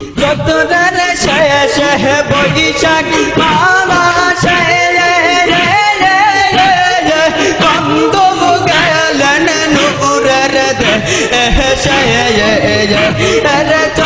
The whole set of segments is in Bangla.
চতুরের শেষে বৈশাখ মাসে বন্ধু গেলেন নূরের দেশে চতুরের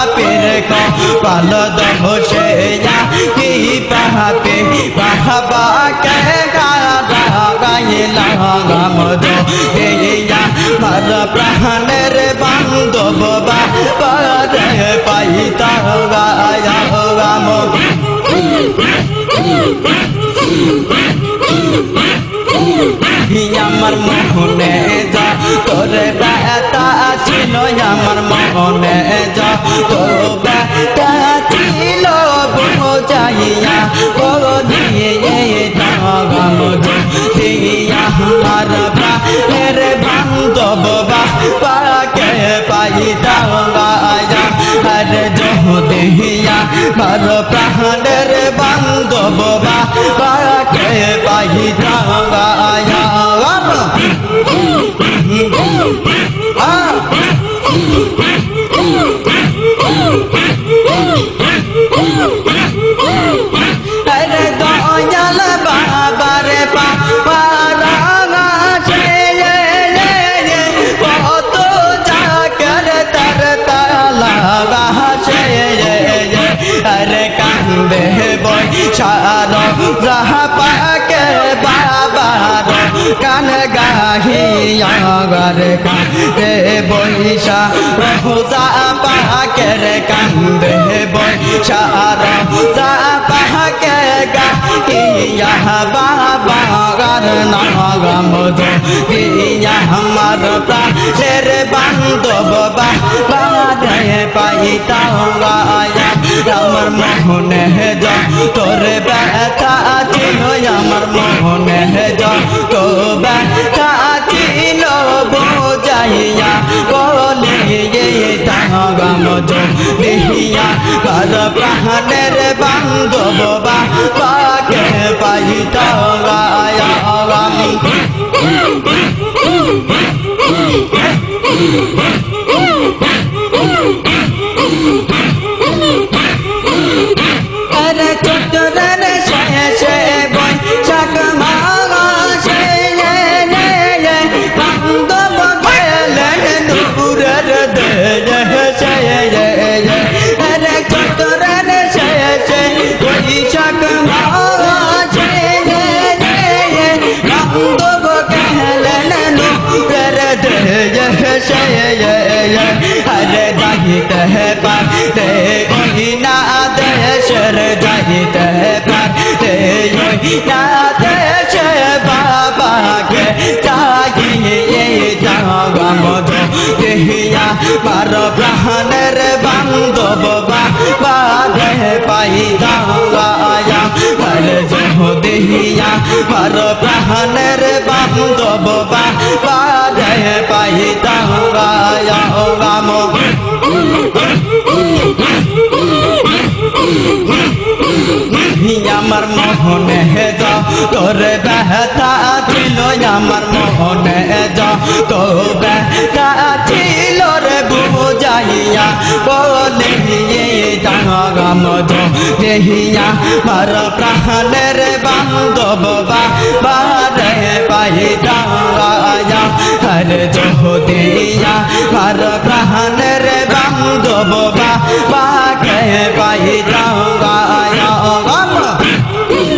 পাপের কপাল দোষে কি পাপে? বাবা কে গাইলাম দেয়া মার প্রাণের বান্ধব বাবা পাইতা গায়া গাম ছিল বোঝাইয়া বলিয়ে দাগাম দিয়া আমার প্রাণের বান্ধব বাকে পাই দাগায়া আরে জহ দেহিয়া মার প্রাণের বান্ধব বাকে পাই দাগায়া পাকে বাবার কান গাহিয়া গরে কান্দে বৈশা রহুজা পাকের কান্দে বৈশা রহুজা পাকে গাহিয়া বাবা গার নাগম দিয়া আমার প্রাণের বান্ধব বাবা রে পাইতা গায়া। আমার মোহনে যা, তোর ব্যথা ছিল আমার মোহনে যা, তো ব্যথা ছিল বোঝাইয়া বলে তাগাম দেহিয়া কর প্রাণের বান্ধব বাকে পাইতা গায়া নূরের দেশে আরে যাইতে পারে ওই না দেশের যাইতে পারে ওই না দেশে বাবাকে চাগিয়ে জাগাম দেহিয়া মার প্রাণের বান্ধব বাবা রে পাই দাঙ্গায়া হর জহ দেহিয়া মার প্রাণের বান্ধব বাবা রে মোহনে যা তোর ব্যথা ছিল আমার মোহনে যা তো ব্যথা ছিল রে বুঝাইয়া বলে জাগাম দেহিয়া মার প্রাণের বান্ধব বারে পাই ডাঙ্গায়া হর জহ দিয়া মার প্রাণের বান্ধব বাকে পাই ডাঙ্গায়া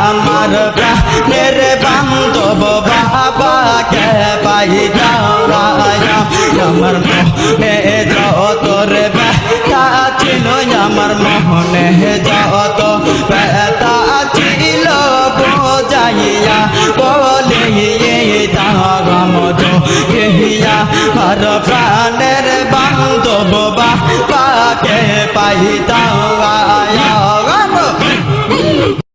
আমার প্রাণের বান্ধব বাবাকে পাইতাম আমার মনে যত রে ব্যথা ছিল আমার মনে যত ব্যথা ছিল বোঝাইয়া বলিয়ে দাগম দেহিয়া আর প্রাণের বান্ধব বাবাকে পাইতাম